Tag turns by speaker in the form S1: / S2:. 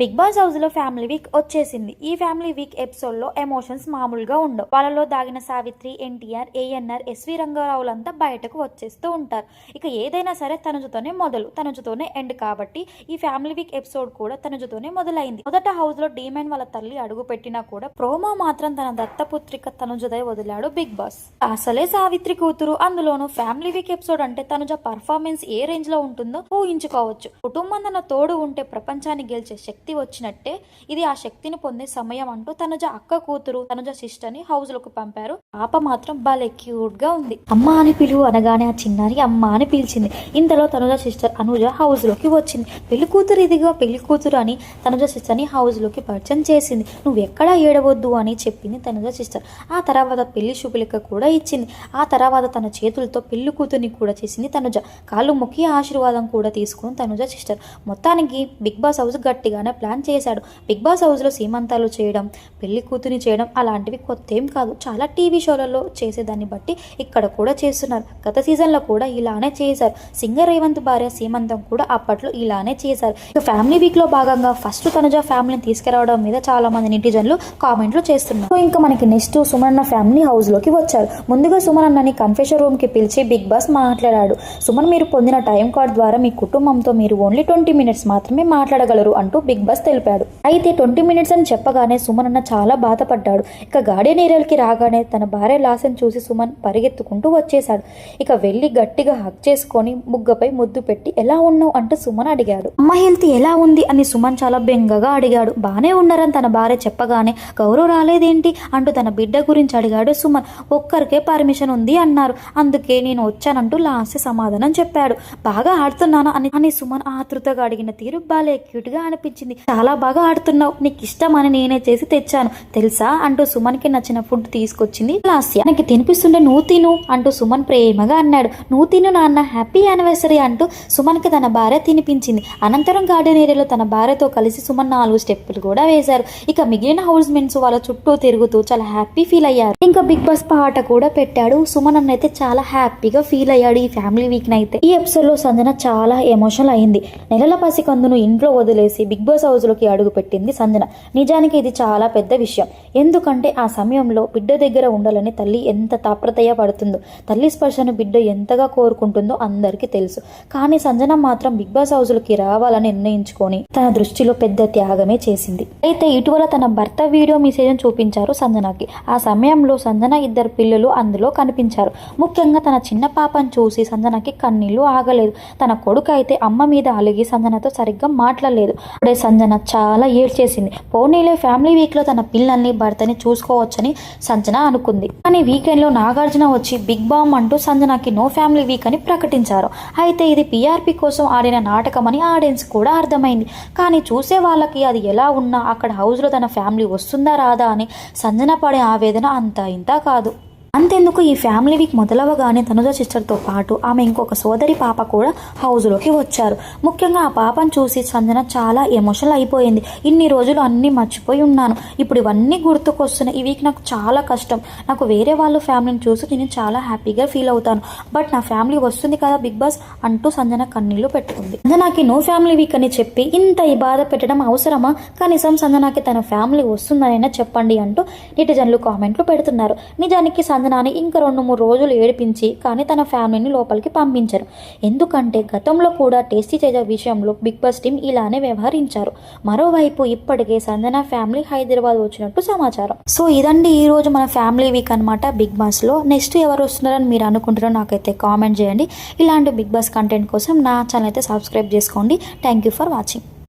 S1: Big boss హౌస్లో family week వచ్చేసింది. ఈ ఫ్యామిలీ వీక్ ఎపిసోడ్లో ఎమోషన్స్ మామూలుగా ఉండవు. వాళ్ళలో దాగిన సావిత్రి ఎన్టీఆర్ ఏఎన్ఆర్ ఎస్వి రంగారావులంతా బయటకు వచ్చేస్తూ ఉంటారు. ఇక ఏదైనా సరే తనుజుతోనే మొదలు తనుజుతోనే ఎండ్ కాబట్టి ఈ ఫ్యామిలీ వీక్ ఎపిసోడ్ కూడా తనుజుతోనే మొదలైంది. మొదట హౌస్లో డీమెన్ వాళ్ళ తల్లి అడుగు పెట్టినా కూడా ప్రోమో మాత్రం తన దత్తపుత్రిక తనుజుదై వదిలాడు బిగ్ బాస్. అసలే సావిత్రి కూతురు. అందులోనూ ఫ్యామిలీ వీక్ ఎపిసోడ్ అంటే తనుజ పర్ఫార్మెన్స్ ఏ రేంజ్లో ఉంటుందో ఊహించుకోవచ్చు. కుటుంబం తన తోడు ఉంటే ప్రపంచాన్ని గెలిచే శక్తి శక్తి వచ్చినట్టే ఇది ఆ శక్తిని పొందే సమయం అంటూ తనుజ అక్క కూతురు తనుజ సిస్టర్ని హౌస్లోకి పంపారు. పాప మాత్రం భలే క్యూట్గా ఉంది. అమ్మ అని పిలువు అనగానే ఆ చిన్నారి అమ్మ అని పిలిచింది. ఇంతలో తనుజ సిస్టర్ అనుజ హౌస్లోకి వచ్చింది. పెళ్ళి కూతురు ఇదిగో పెళ్ళి కూతురు అని తనుజ సిస్టర్ని హౌస్లోకి పరిచయం చేసింది. నువ్వు ఎక్కడా ఏడవద్దు అని చెప్పింది తనుజ సిస్టర్. ఆ తర్వాత పెళ్ళి శుభలిక కూడా ఇచ్చింది. ఆ తర్వాత తన చేతులతో పెళ్ళి కూతుర్ని కూడా చేసింది తనుజ. కాళ్ళు మొక్కి ఆశీర్వాదం కూడా తీసుకుని తనుజ సిస్టర్. మొత్తానికి బిగ్ బాస్ హౌస్ గట్టిగానే ప్లాన్ చేశాడు. బిగ్ బాస్ హౌస్లో సీమంతాలు చేయడం పెళ్ళి కూతుని చేయడం అలాంటివి కొత్త ఏం కాదు. చాలా టీవీ షోలలో చేసేదాన్ని బట్టి ఇక్కడ కూడా చేస్తున్నారు. గత సీజన్లో కూడా ఇలానే చేశారు. సింగర్ రేవంత్ భార్య సీమంతం కూడా అప్పట్లో ఇలానే చేశారు. ఇక ఫ్యామిలీ వీక్లో భాగంగా ఫస్ట్ తనుజ ఫ్యామిలీని తీసుకురావడం మీద చాలా మంది నెటిజన్లు కామెంట్లు చేస్తున్నారు. సో ఇంకా మనకి నెక్స్ట్ సుమన్న ఫ్యామిలీ హౌస్లోకి వచ్చారు. ముందుగా సుమన్ అన్నని కన్ఫెషన్ రూమ్కి పిలిచి బిగ్ బాస్ మాట్లాడాడు. సుమన్ మీరు పొందిన టైం కార్డ్ ద్వారా మీ కుటుంబంతో మీరు ఓన్లీ ట్వంటీ మినిట్స్ మాత్రమే మాట్లాడగలరు అంటూ బిగ్ బస్ తెలిపాడు. అయితే ట్వంటీ మినిట్స్ అని చెప్పగానే సుమన్ అన్న చాలా బాధపడ్డాడు. ఇక గార్డెన్ ఏరియాలకి రాగానే తన భార్య లాసన్ చూసి సుమన్ పరిగెత్తుకుంటూ వచ్చేశాడు. ఇక వెళ్ళి గట్టిగా హక్ చేసుకొని ముగ్గపై ముద్దు పెట్టి ఎలా ఉన్నావు? అంటూ సుమన్ అడిగాడు. అమ్మ హెల్త్ ఎలా ఉంది? అని సుమన్ చాలా బెంగగా అడిగాడు. బానే ఉన్నారని తన భార్య చెప్పగానే గౌరవ్ రాలేదేంటి? అంటూ తన బిడ్డ గురించి అడిగాడు సుమన్. ఒక్కరికే పర్మిషన్ ఉంది అన్నారు. అందుకే నేను వచ్చానంటూ లాస్ట్ సమాధానం చెప్పాడు. బాగా ఆడుతున్నానా? అని అని సుమన్ ఆతృతగా అడిగిన తీరు బాలే క్యూట్గా అనిపించింది. చాలా బాగా ఆడుతున్నావు. నీకు ఇష్టం అని నేనే చేసి తెచ్చాను. తెలుసా? అంటూ సుమన్కి నచ్చిన ఫుడ్ తీసుకొచ్చింది లాస్య. నాకు తినిపిస్తుంటే నువ్వు తిను అంటూ సుమన్ ప్రేమగా అన్నాడు. నువ్వు తిను నాన్న హ్యాపీ యానివర్సరీ అంటూ సుమన్కి తన భార్య తినిపించింది. అనంతరం గార్డెన్ ఏరియాలో తన భార్యతో కలిసి సుమన్ నాలుగు స్టెప్పులు కూడా వేశారు. ఇక మిగిలిన హౌస్ మెన్స్ వాళ్ళ చుట్టూ తిరుగుతూ చాలా హ్యాపీ ఫీల్ అయ్యారు. ఇంకా బిగ్ బాస్ పాట కూడా పెట్టాడు. సుమన్ అన్న అయితే చాలా హ్యాపీగా ఫీల్ అయ్యాడు ఈ ఫ్యామిలీ వీక్ అయితే ఈ ఎపిసోడ్లో సంజన చాలా ఎమోషనల్ అయింది. నెలల పసికందును ఇంట్లో వదిలేసి బిగ్ బాస్ హౌస్ అడుగుపెట్టింది అడుగు పెట్టింది సంజన. నిజానికి ఇది చాలా పెద్ద విషయం. ఎందుకంటే ఆ సమయంలో బిడ్డ దగ్గర ఉండాలని తల్లి ఎంత తాప్రతయ పడుతుందో తల్లి స్పర్శను బిడ్డ ఎంతగా కోరుకుంటుందో అందరికీ తెలుసు. కానీ సంజన మాత్రం బిగ్ బాస్ హౌస్లోకి రావాలని నిర్ణయించుకొని తన దృష్టిలో పెద్ద త్యాగమే చేసింది. అయితే ఇటీవల తన భర్త వీడియో మెసేజ్ చూపించారు సంజనకి. ఆ సమయంలో సంజన ఇద్దరు పిల్లలు అందులో కనిపించారు. ముఖ్యంగా తన చిన్న పాపను చూసి సంజనకి కన్నీళ్ళు ఆగలేదు. తన కొడుకు అయితే అమ్మ మీద అలిగి సంజనతో సరిగ్గా మాట్లాడలేదు. అప్పుడే సంజన చాలా ఏడ్చేసింది. పోనీలే ఫ్యామిలీ వీక్లో తన పిల్లల్ని భర్తని చూసుకోవచ్చని సంజన అనుకుంది. కానీ వీకెండ్లో నాగార్జున వచ్చి బిగ్ బామ్ అంటూ సంజనకి నో ఫ్యామిలీ వీక్ అని ప్రకటించారు. అయితే ఇది పిఆర్పి కోసం ఆడిన నాటకం అని ఆడియన్స్ కూడా అర్థమైంది. కానీ చూసే వాళ్ళకి అది ఎలా ఉన్నా అక్కడ హౌస్లో తన ఫ్యామిలీ వస్తుందా రాదా అని సంజన పడే ఆవేదన అంత ఇంత కాదు. అంతెందుకు ఈ ఫ్యామిలీ వీక్ మొదలవగానే తనుజ సిస్టర్తో పాటు ఆమె ఇంకొక సోదరి పాప కూడా హౌస్లోకి వచ్చారు. ముఖ్యంగా ఆ పాపను చూసి సంజన చాలా ఎమోషనల్ అయిపోయింది. ఇన్ని రోజులు అన్నీ మర్చిపోయి ఉన్నాను. ఇప్పుడు ఇవన్నీ గుర్తుకొస్తున్నాయి ఈ వీక్ నాకు చాలా కష్టం. నాకు వేరే వాళ్ళ ఫ్యామిలీని చూసి నేను చాలా హ్యాపీగా ఫీల్ అవుతాను. బట్ నా ఫ్యామిలీ వస్తుంది కదా బిగ్ బాస్ అంటూ సంజన కన్నీళ్ళు పెట్టుకుంది. సంజనాకి నో ఫ్యామిలీ వీక్ అని చెప్పి ఇంత ఈ బాధ పెట్టడం అవసరమా? కనీసం సంజనాకి తన ఫ్యామిలీ వస్తుందనైనా చెప్పండి అంటూ నెటిజన్లు కామెంట్లు పెడుతున్నారు. నిజానికి సంజనాని ఇంకా రెండు మూడు రోజులు ఏడిపించి కానీ తన ఫ్యామిలీని లోపలికి పంపించారు. ఎందుకంటే గతంలో కూడా టేస్టీ తేజ విషయంలో బిగ్ బాస్ టీం ఇలానే వ్యవహరించారు. మరోవైపు ఇప్పటికే సంజన ఫ్యామిలీ హైదరాబాద్ వచ్చినట్టు సమాచారం. సో ఇదండి ఈ రోజు మన ఫ్యామిలీ వీక్ అనమాట బిగ్ బాస్లో. నెక్స్ట్ ఎవరు వస్తున్నారని మీరు అనుకుంటారో నాకైతే కామెంట్ చేయండి. ఇలాంటి బిగ్ బాస్ కంటెంట్ కోసం నా ఛానల్ అయితే సబ్స్క్రైబ్ చేసుకోండి. Thank you for watching